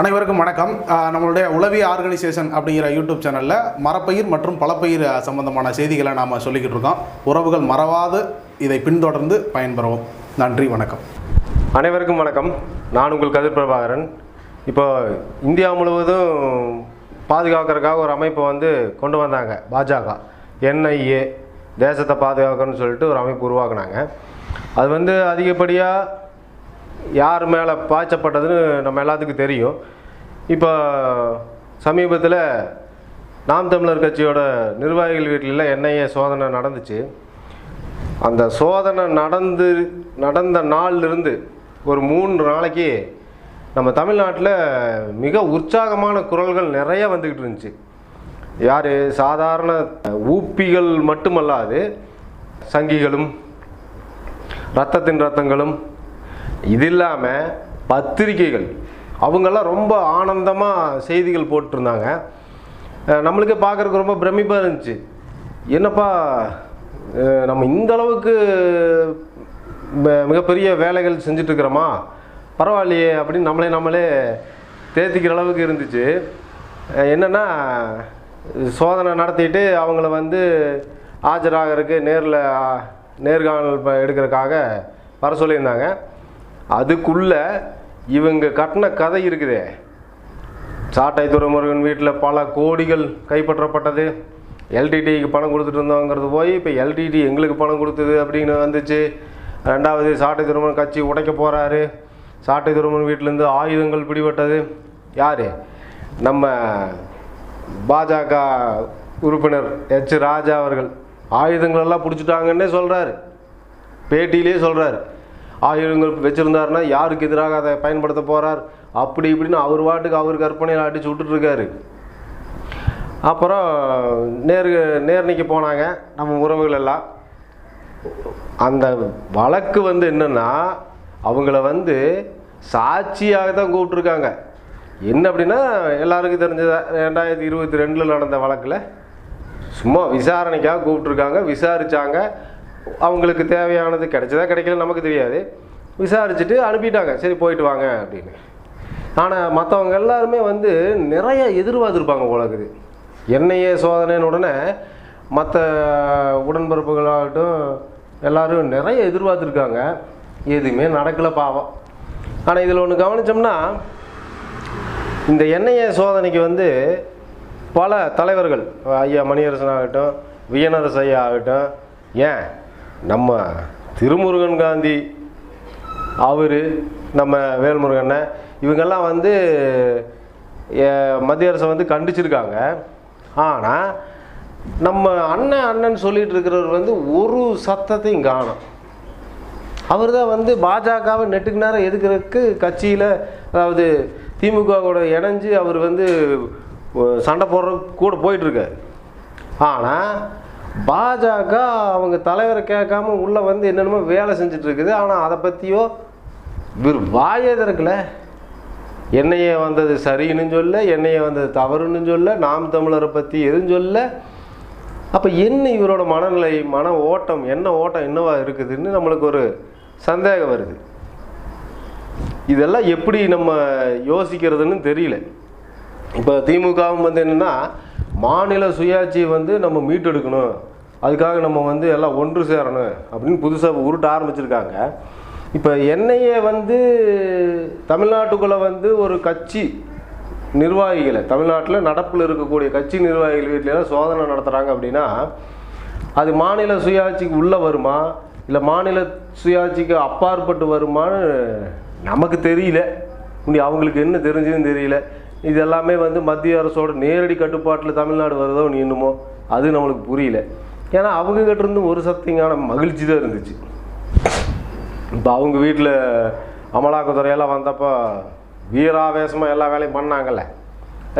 அனைவருக்கும் வணக்கம். நம்மளுடைய உளவிய ஆர்கனைசேஷன் அப்படிங்கிற யூடியூப் சேனலில் மரப்பயிர் மற்றும் பலப்பயிர் சம்பந்தமான செய்திகளை நாம் சொல்லிக்கிட்டு இருக்கோம். உறவுகள் மறவாது இதை பின்தொடர்ந்து பயன்பெறவும். நன்றி வணக்கம். அனைவருக்கும் வணக்கம். நான் உங்கள் கதிர் பிரபாகரன். இப்போ இந்தியா முழுவதும் பாதுகாக்கிறதுக்காக ஒரு அமைப்பை வந்து கொண்டு வந்தாங்க பாஜக. என்ஐஏ தேசத்தை பாதுகாக்கணும்னு சொல்லிட்டு ஒரு அமைப்பு உருவாக்குனாங்க. அது வந்து அதிகப்படியாக யார் மேலே பாய்ச்சப்பட்டதுன்னு நம்ம எல்லாத்துக்கும் தெரியும். இப்போ சமீபத்தில் நாம் தமிழர் கட்சியோட நிர்வாகிகள் வீட்டில் என்ஐஏ சோதனை நடந்துச்சு. அந்த சோதனை நடந்து நடந்த நாள்லேருந்து ஒரு மூன்று நாளைக்கு நம்ம தமிழ்நாட்டில் மிக உற்சாகமான குரல்கள் நிறைய வந்துக்கிட்டு இருந்துச்சு. யார்? சாதாரண ஊப்பிகள் மட்டுமல்லாது சங்கிகளும் ரத்தத்தின் ரத்தங்களும் இது இல்லாமல் பத்திரிகைகள் அவங்கெல்லாம் ரொம்ப ஆனந்தமாக செய்திகள் போட்டிருந்தாங்க. நம்மளுக்கே பார்க்குறதுக்கு ரொம்ப பிரமிப்பாக இருந்துச்சு. என்னப்பா நம்ம இந்த அளவுக்கு ம- மிகப்பெரிய வேலைகள் செஞ்சுட்டு பரவாயில்லையே அப்படின்னு நம்மளே நம்மளே தேத்திக்கிற அளவுக்கு இருந்துச்சு. என்னென்னா சோதனை நடத்திட்டு அவங்கள வந்து ஆஜராகிறதுக்கு நேரில் நேர்காணல் எடுக்கிறதுக்காக வர சொல்லியிருந்தாங்க. அதுக்குள்ள இவங்க கட்டின கதை இருக்குதே. சாட்டை துறைமுருகன் வீட்டில் பல கோடிகள் கைப்பற்றப்பட்டது. எல்டிடிக்கு பணம் கொடுத்துட்டு இருந்தோங்கிறது போய் இப்போ எல்டிடி எங்களுக்கு பணம் கொடுத்தது அப்படின்னு வந்துச்சு. ரெண்டாவது சாட்டை துறைமுருகன் கட்சி உடைக்க போகிறாரு சாட்டை துறைமுருகன் வீட்டிலேருந்து ஆயுதங்கள் பிடிபட்டது. யார்? நம்ம பாஜக உறுப்பினர் எச். ராஜா அவர்கள். ஆயுதங்களெல்லாம் பிடிச்சிட்டாங்கன்னே சொல்கிறாரு பேட்டியிலே சொல்கிறாரு ஆயுதங்கள் வச்சுருந்தாருன்னா யாருக்கு எதிராக அதை பயன்படுத்த போகிறார் அப்படி இப்படின்னு அவர் வாட்டுக்கு அவர் கற்பனையில் அடிச்சு விட்டுட்ருக்காரு அப்புறம் நேரு நேர்னிக்கு போனாங்க நம்ம உறவுகள் எல்லாம். அந்த வழக்கு வந்து என்னென்னா அவங்கள வந்து சாட்சியாக தான் கூப்பிட்ருக்காங்க என்ன அப்படின்னா எல்லாருக்கும் தெரிஞ்சதா ரெண்டாயிரத்தி இருபத்தி ரெண்டில் நடந்த வழக்கில் சும்மா விசாரணைக்காக கூப்பிட்ருக்காங்க விசாரித்தாங்க அவங்களுக்கு தேவையானது கிடைச்சதா கிடைக்கல நமக்கு தெரியாது. விசாரிச்சுட்டு அனுப்பிட்டாங்க. சரி போயிட்டு வாங்க அப்படின்னு. ஆனால் மற்றவங்க எல்லாருமே வந்து நிறைய எதிர்பார்த்துருப்பாங்க உலகுது என்னையே சோதனைன்னு உடனே மற்ற உடன்பிறப்புகளாகட்டும் எல்லாரும் நிறைய எதிர்பார்த்துருக்காங்க. எதுவுமே நடக்கலை பாவம். ஆனால் இதில் ஒன்று கவனித்தோம்னா இந்த எண்ணெயை சோதனைக்கு வந்து பல தலைவர்கள் ஐயா மணியரசன் ஆகட்டும் வியனரசு ஐயா ஆகட்டும் ஏன் நம்ம திருமுருகன் காந்தி அவர் நம்ம வேல்முருகனை இவங்கெல்லாம் வந்து மத்திய அரசை வந்து கண்டிச்சிருக்காங்க. ஆனால் நம்ம அண்ணன் அண்ணன் சொல்லிட்டு இருக்கிறவர் வந்து ஒரு சத்தத்தையும் காணும். அவர் தான் வந்து பாஜகவை நெட்டுக்கு நேரம் எதுக்கிறதுக்கு கட்சியில் அதாவது திமுக கூட இணைஞ்சு அவர் வந்து சண்டை போடுற கூட போயிட்டுருக்காரு ஆனால் பாஜக அவங்க தலைவரை கேட்காம உள்ளே வந்து என்னென்னமோ வேலை செஞ்சுட்டு இருக்குது ஆனால் அதை பற்றியோ இவர் வாயே திறக்கல. என்னையே வந்தது சரின்னு சொல்ல என்னையே வந்தது தவறுன்னு சொல்ல நாம் தமிழரை பற்றி எதுவும் சொல்ல. அப்போ என்ன இவரோட மனநிலை மன ஓட்டம் என்ன ஓட்டம் என்னவா இருக்குதுன்னு நம்மளுக்கு ஒரு சந்தேகம் வருது. இதெல்லாம் எப்படி நம்ம யோசிக்கிறதுன்னு தெரியல. இப்போ திமுகவும் வந்து என்னென்னா மாநில சுயாட்சியை வந்து நம்ம மீட்டெடுக்கணும். அதுக்காக நம்ம வந்து எல்லாம் ஒன்று சேரணும் அப்படின்னு புதுசாக உருட்ட ஆரம்பிச்சிருக்காங்க. இப்போ என்னையே வந்து தமிழ்நாட்டுக்குள்ளே வந்து ஒரு கட்சி நிர்வாகிகளை தமிழ்நாட்டில் நடப்பில் இருக்கக்கூடிய கட்சி நிர்வாகிகள் வீட்டிலலாம் சோதனை நடத்துகிறாங்க அப்படின்னா அது மாநில சுயாட்சிக்கு உள்ளே வருமா? இல்லை மாநில சுயாட்சிக்கு அப்பாற்பட்டு வருமான்னு நமக்கு தெரியல. இப்படி அவங்களுக்கு என்ன தெரிஞ்சதுன்னு தெரியல. இது எல்லாமே வந்து மத்திய அரசோட நேரடி கட்டுப்பாட்டில் தமிழ்நாடு வருதோ நீ இன்னுமோ அது நம்மளுக்கு புரியல. ஏன்னா அவங்க இருந்து ஒரு சத்திங்கான மகிழ்ச்சி தான் இருந்துச்சு. இப்போ அவங்க வீட்டில் அமலாக்கத்துறையெல்லாம் வந்தப்போ வீராவேசமாக எல்லா வேலையும் பண்ணாங்கல்ல.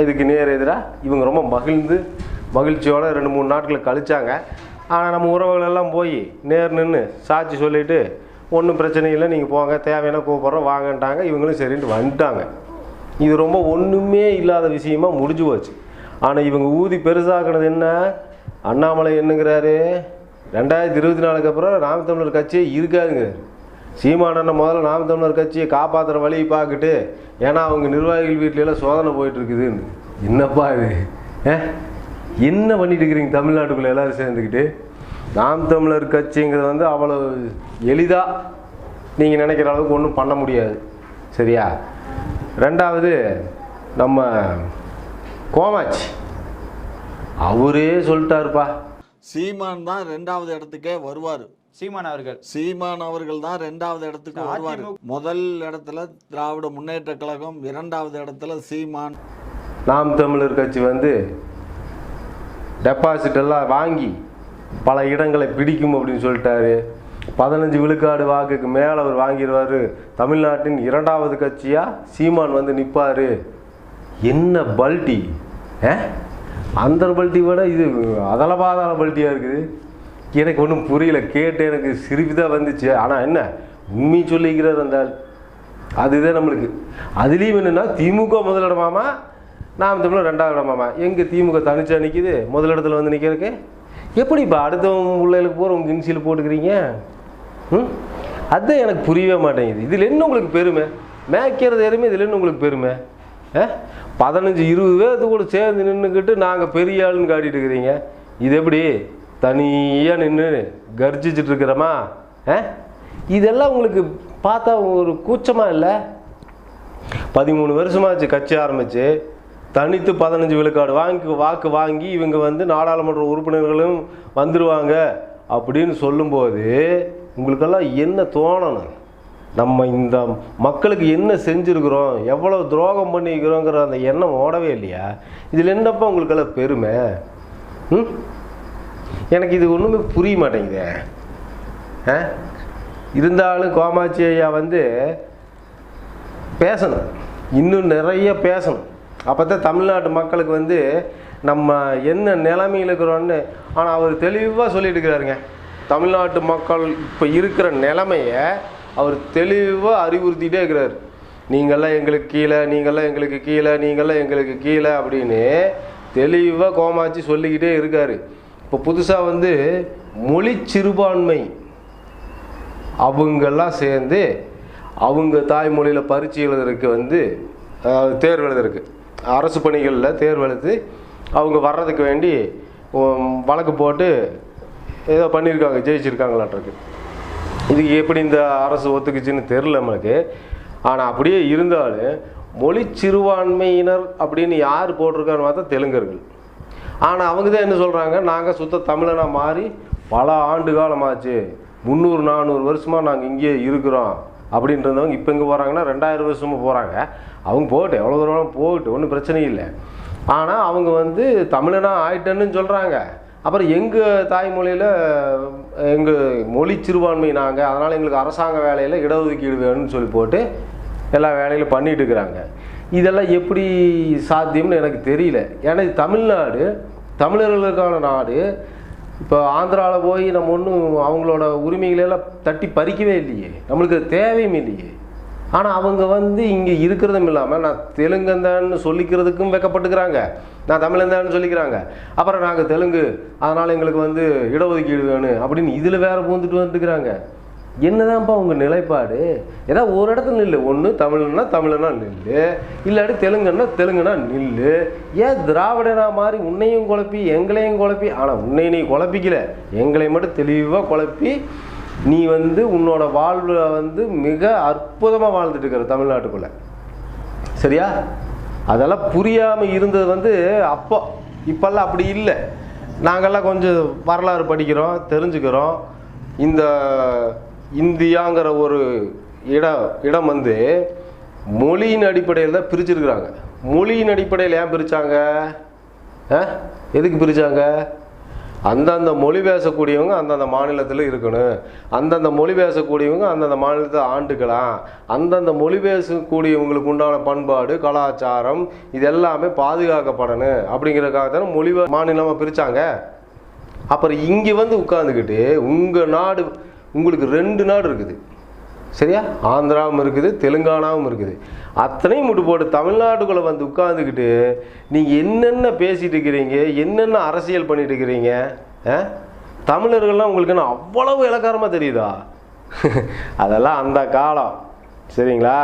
இதுக்கு நேர் எதிராக இவங்க ரொம்ப மகிழ்ந்து மகிழ்ச்சியோடு ரெண்டு மூணு நாட்கள் கழிச்சாங்க. ஆனால் நம்ம உறவுகள் எல்லாம் போய் நேர் நின்று சாட்சி சொல்லிவிட்டு ஒன்றும் பிரச்சனை இல்லை நீங்கள் போங்க தேவையான கூப்பிட்றோம் வாங்கன்ட்டாங்க இவங்களும் சரின்ட்டு வந்துட்டாங்க. இது ரொம்ப ஒன்றுமே இல்லாத விஷயமா முடிஞ்சு போச்சு. ஆனால் இவங்க ஊதி பெருசாக்குனது என்ன? அண்ணாமலை என்னங்கிறாரு? ரெண்டாயிரத்தி இருபத்தி நாலுக்கு அப்புறம் நாம் தமிழர் கட்சியே இருக்காதுங்க சீமானண்ண முதல்ல நாம் தமிழர் கட்சியை காப்பாற்றுற வழியை பார்க்கட்டு ஏன்னா அவங்க நிர்வாகிகள் வீட்டிலலாம் சோதனை போயிட்டுருக்குதுன்னு. என்னப்பா இது? ஏ? என்ன பண்ணிட்டு இருக்கிறீங்க தமிழ்நாட்டுக்குள்ளே எல்லாரும் சேர்ந்துக்கிட்டு? நாம் தமிழர் கட்சிங்கிறது வந்து அவ்வளோ எளிதாக நீங்கள் நினைக்கிற அளவுக்கு ஒன்றும் பண்ண முடியாது. சரியா? ரெண்டாவது நம்ம கோமாச்சி அவரே சொல்லிட்டாருப்பா. சீமான் தான் ரெண்டாவது இடத்துக்கே வருவார். சீமான் அவர்கள். சீமான் அவர்கள் தான் ரெண்டாவது இடத்துக்கு வருவார். முதல் இடத்துல திராவிட முன்னேற்ற கழகம் இரண்டாவது இடத்துல சீமான். நாம் தமிழர் கட்சி வந்து டெபாசிட் எல்லாம் வாங்கி பல இடங்களை பிடிக்கும் அப்படின்னு சொல்லிட்டாரு. பதினஞ்சு விழுக்காடு வாக்குக்கு மேலே அவர் வாங்கிடுவார் தமிழ்நாட்டின் இரண்டாவது கட்சியாக சீமான் வந்து நிற்பார் என்ன பல்ட்டி ஏ? அந்த பல்ட்டி விட இது அதல பாதாள பல்ட்டியாக இருக்குது. எனக்கு ஒன்றும் புரியல. கேட்டு எனக்கு சிரிப்பு தான் வந்துச்சு. ஆனால் என்ன? உண்மை சொல்லிக்கிறார் அந்த அதுதான் நம்மளுக்கு. அதுலேயும் என்னென்னா திமுக முதலிடமாமா? நாம் தமிழ் ரெண்டாவது இடமாமா? எங்கே திமுக தனிச்சா நிற்கிது முதலிடத்துல வந்து நிற்கிறதுக்கு எப்படி இப்போ அடுத்தவங்க பிள்ளைகளுக்கு போகிற உங்கள் இன்சியில் போட்டுக்கிறீங்க? அதுதான் எனக்கு புரியவே மாட்டேங்குது. இதில் என்ன உங்களுக்கு பெருமை? மேய்க்கிறது எதுவுமே இதில் என்ன உங்களுக்கு பெருமை? ஆ? பதினஞ்சு இருபது பேர்த்து கூட சேர்ந்து நின்றுக்கிட்டு நாங்கள் பெரிய ஆளுன்னு காட்டிட்டு இருக்கிறீங்க. இது எப்படி? தனியாக நின்று கர்ஜிச்சுட்டு இருக்கிறோமா? ஆ? இதெல்லாம் உங்களுக்கு பார்த்தா ஒரு கூச்சமாக இல்லை? பதிமூணு வருஷமாச்சு கட்சி ஆரம்பிச்சு. தனித்து பதினஞ்சு விழுக்காடு வாங்கி வாக்கு வாங்கி இவங்க வந்து நாடாளுமன்ற உறுப்பினர்களும் வந்துடுவாங்க அப்படின்னு சொல்லும்போது உங்களுக்கெல்லாம் என்ன தோணணும் நம்ம இந்த மக்களுக்கு என்ன செஞ்சுருக்குறோம்? எவ்வளோ துரோகம் பண்ணிக்கிறோங்கிற அந்த எண்ணம் ஓடவே இல்லையா? இதில் என்னப்பா உங்களுக்கெல்லாம் பெருமை? ம்? எனக்கு இது ஒன்றுமே புரிய மாட்டேங்குதே. ஆ? இருந்தாலும் கோமாட்சி ஐயா வந்து பேசணும். இன்னும் நிறைய பேசணும். அப்போ தான் தமிழ்நாட்டு மக்களுக்கு வந்து நம்ம என்ன நிலைமையில் இருக்கிறோன்னு ஆனால் அவர் தெளிவாக சொல்லிட்டு இருக்கிறாருங்க. தமிழ்நாட்டு மக்கள் இப்போ இருக்கிற நிலமையை அவர் தெளிவாக அறிவுறுத்திட்டே இருக்கிறார். நீங்கள்லாம் எங்களுக்கு கீழே நீங்கள்லாம் எங்களுக்கு கீழே நீங்கள்லாம் எங்களுக்கு கீழே அப்படின்னு தெளிவாக கோமாச்சி சொல்லிக்கிட்டே இருக்கார். இப்போ புதுசாக வந்து மொழி சிறுபான்மை அவங்கெல்லாம் சேர்ந்து அவங்க தாய்மொழியில் பரீட்சை எழுதுறதுக்கு வந்து அஹ், தேர்வு எழுதுறதுக்கு அரசு பணிகளில் தேர்வு எழுதி அவங்க வர்றதுக்கு வேண்டி வழக்கு போட்டு ஏதோ பண்ணியிருக்காங்க ஜெயிச்சிருக்காங்களாட்டிருக்கு இதுக்கு எப்படி இந்த அரசு ஒத்துக்குச்சுன்னு தெரில நம்மளுக்கு ஆனால் அப்படியே இருந்தாலும் மொழி சிறுபான்மையினர் அப்படின்னு யார் போட்டிருக்கான்னு பார்த்தா தெலுங்கர்கள். ஆனால் அவங்க தான் என்ன சொல்கிறாங்க நாங்கள் சுத்த தமிழனாக மாறி பல ஆண்டு காலமாச்சு. முந்நூறு நானூறு வருஷமாக நாங்கள் இங்கேயே இருக்கிறோம் அப்படின்றவங்க இப்போ எங்கே போகிறாங்கன்னா ரெண்டாயிரம் வருஷமாக போகிறாங்க அவங்க போகட்டும் எவ்வளோ தூரம் போகட்டும் ஒன்றும் பிரச்சனை இல்லை. ஆனால் அவங்க வந்து தமிழனாக ஆயிட்டேன்னு சொல்கிறாங்க அப்புறம் எங்கள் தாய்மொழியில் எங்கள் மொழி சிறுபான்மை நாங்கள் அதனால் எங்களுக்கு அரசாங்க வேலையில் இடஒதுக்கீடு வேணும்னு சொல்லி போட்டு எல்லா வேலையிலும் பண்ணிட்டு இருக்கிறாங்க. இதெல்லாம் எப்படி சாத்தியம்னு எனக்கு தெரியல. ஏன்னா இது தமிழ்நாடு தமிழர்களுக்கான நாடு. இப்போ ஆந்திராவில் போய் நம்ம ஒன்றும் அவங்களோட உரிமைகளெல்லாம் தட்டி பறிக்கவே இல்லையே. நம்மளுக்கு தேவையும் இல்லையே. ஆனால் அவங்க வந்து இங்கே இருக்கிறதும் இல்லாமல் நான் தெலுங்கந்தான்னு சொல்லிக்கிறதுக்கும் வெக்கப்பட்டுக்கிறாங்க. நான் தமிழந்தான்னு சொல்லிக்கிறாங்க. அப்புறம் நாங்கள் தெலுங்கு அதனால் எங்களுக்கு வந்து இடஒதுக்கீடு வேணும் அப்படின்னு இதில் வேற பூந்துட்டு வந்துக்கிறாங்க. என்னதான்ப்பா உங்கள் நிலைப்பாடு? ஏதாவது ஒரு இடத்துல நில்லு. ஒன்று தமிழ்னா தமிழனா நில்லு. இல்லாட்டி தெலுங்குன்னா தெலுங்குனா நில்லு. ஏன் திராவிடனா மாதிரி உன்னையும் குழப்பி எங்களையும் குழப்பி? ஆனால் உன்னை நீ குழப்பிக்கல. எங்களை மட்டும் தெளிவாக குழப்பி நீ வந்து உன்னோட வாழ்வில் வந்து மிக அற்புதமாக வாழ்ந்துட்டு இருக்கிற தமிழ்நாட்டுக்குள்ளே. சரியா? அதெல்லாம் புரியாமல் இருந்தது வந்து அப்போ. இப்போல்லாம் அப்படி இல்லை. நாங்கள்லாம் கொஞ்சம் வரலாறு படிக்கிறோம் தெரிஞ்சுக்கிறோம். இந்த இந்தியாங்கிற ஒரு இடம் இடம் வந்து மொழியின் அடிப்படையில் தான் பிரிச்சிருக்கிறாங்க. மொழியின் அடிப்படையில் ஏன் பிரித்தாங்க ஆ? எதுக்கு பிரித்தாங்க அந்தந்த மொழி பேசக்கூடியவங்க அந்தந்த மாநிலத்தில் இருக்கணும். அந்தந்த மொழி பேசக்கூடியவங்க அந்தந்த மாநிலத்தை ஆண்டுக்கலாம். அந்தந்த மொழி பேசக்கூடியவங்களுக்கு உண்டான பண்பாடு கலாச்சாரம் இது எல்லாமே பாதுகாக்கப்படணும். அப்படிங்கிறதுக்காக தானே மொழி மாநிலமாக பிரித்தாங்க அப்புறம் இங்கே வந்து உட்காந்துக்கிட்டு உங்கள் நாடு உங்களுக்கு ரெண்டு நாடு இருக்குது. சரியா? ஆந்திராவும் இருக்குது தெலுங்கானாவும் இருக்குது. அத்தனையும் முட்டு போட்டு தமிழ்நாட்டுக்குள்ளே வந்து உட்காந்துக்கிட்டு நீங்கள் என்னென்ன பேசிகிட்டு இருக்கிறீங்க என்னென்ன அரசியல் பண்ணிட்டு இருக்கிறீங்க ஆ? தமிழர்கள்லாம் உங்களுக்கு என்ன அவ்வளவு இலக்காரமாக தெரியுதா? அதெல்லாம் அந்த காலம். சரிங்களா?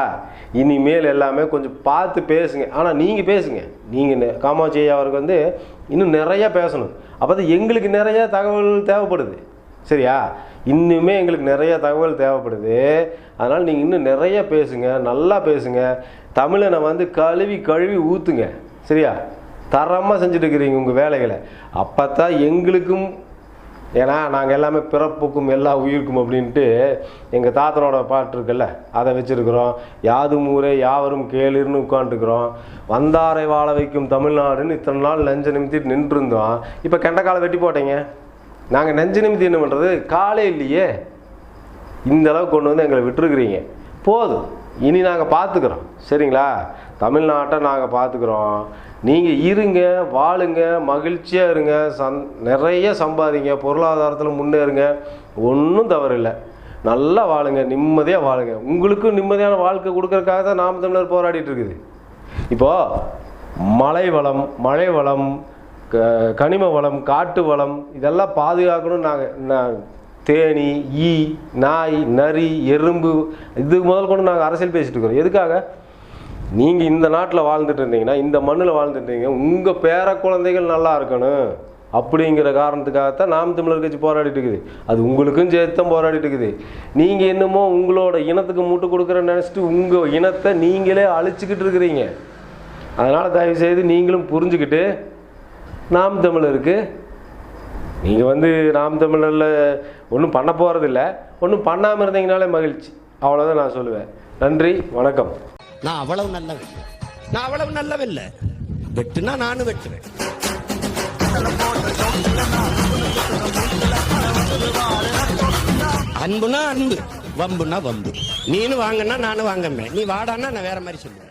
இனிமேல் எல்லாமே கொஞ்சம் பார்த்து பேசுங்க. ஆனால் நீங்கள் பேசுங்க. நீங்கள் காமாட்சி அவருக்கு வந்து இன்னும் நிறையா பேசணும். அப்போ தான் எங்களுக்கு நிறையா தகவல் தேவைப்படுது. சரியா? இன்னுமே எங்களுக்கு நிறைய தகவல் தேவைப்படுது. அதனால் நீங்கள் இன்னும் நிறைய பேசுங்க நல்லா பேசுங்க. தமிழனை வந்து கழுவி கழுவி ஊற்றுங்க சரியா? தரமாக செஞ்சுட்டு இருக்கிறீங்க உங்கள் வேலைகளை. அப்போ தான் எங்களுக்கும் ஏன்னா நாங்கள் எல்லாமே பிறப்புக்கும் எல்லா உயிருக்கும் அப்படின்ட்டு எங்கள் தாத்தனோட பாட்டு இருக்குல்ல அதை வச்சுருக்குறோம். யாதும் ஊரே யாவரும் கேளுன்னு உட்காந்துருக்குறோம் வந்தாரை வாழ வைக்கும் தமிழ்நாடுன்னு இத்தனை நாள் லஞ்சம் நிமித்திட்டு நின்றுருந்தோம். இப்போ கெண்டக்காலை வெட்டி போட்டீங்க? நாங்கள் நெஞ்சு நிமித்தி என்ன பண்ணுறது காலையிலேயே இல்லையே. இந்த அளவுக்கு கொண்டு வந்து எங்களை விட்டுருக்குறீங்க. போதும் இனி நாங்கள் பார்த்துக்குறோம் சரிங்களா? தமிழ்நாட்டை நாங்கள் பார்த்துக்குறோம் நீங்கள் இருங்க வாழுங்க மகிழ்ச்சியாக இருங்க சந் நிறைய சம்பாதிங்க பொருளாதாரத்தில் முன்னேறுங்க. ஒன்றும் தவறில்லை. நல்லா வாழுங்க நிம்மதியாக வாழுங்க. உங்களுக்கும் நிம்மதியான வாழ்க்கை கொடுக்கறதுக்காக தான் நாம் தமிழர் போராடிட்டு இருக்குது. இப்போது மழை வளம் மழை வளம் கனிம வளம் காட்டு வளம் இதெல்லாம் பாதுகாக்கணும்னு நாங்கள் தேனி ஈ நாய் நரி எறும்பு இது முதல் கொண்டு நாங்கள் அரசியல் பேசிட்டு இருக்கிறோம். எதுக்காக? நீங்கள் இந்த நாட்டில் வாழ்ந்துட்டு இருந்தீங்கன்னா இந்த மண்ணில் வாழ்ந்துட்டு இருந்தீங்க உங்கள் பேர குழந்தைகள் நல்லா இருக்கணும். அப்படிங்கிற காரணத்துக்காகத்தான் நாம் தமிழர் கட்சி போராடிட்டு இருக்குது. அது உங்களுக்கும் சேர்த்து தான் போராடிட்டு இருக்குது. நீங்கள் என்னமோ உங்களோட இனத்துக்கு மூட்டு கொடுக்குறேன்னு நினச்சிட்டு உங்கள் இனத்தை நீங்களே அழிச்சிக்கிட்டு இருக்கிறீங்க. அதனால் தயவு செய்து நீங்களும் புரிஞ்சுக்கிட்டு நாம் தமிழருக்கு. நீங்கள் வந்து நாம் தமிழரில் ஒன்றும் பண்ண போகிறதில்ல ஒன்றும் பண்ணாமல் இருந்தீங்கனாலே மகிழ்ச்சி. அவ்வளோதான் நான் சொல்லுவேன். நன்றி வணக்கம். நான் அவ்வளவு நல்லவன். நான் அவ்வளவு நல்லவன் வெட்டுனா நானும் வெட்டுறேன் அன்புனா அன்பு வம்புனா வம்பு. நீனு வாங்கன்னா நானும் வாங்கமே நீ வாடான்னா நான் வேற மாதிரி சொல்லுவேன்.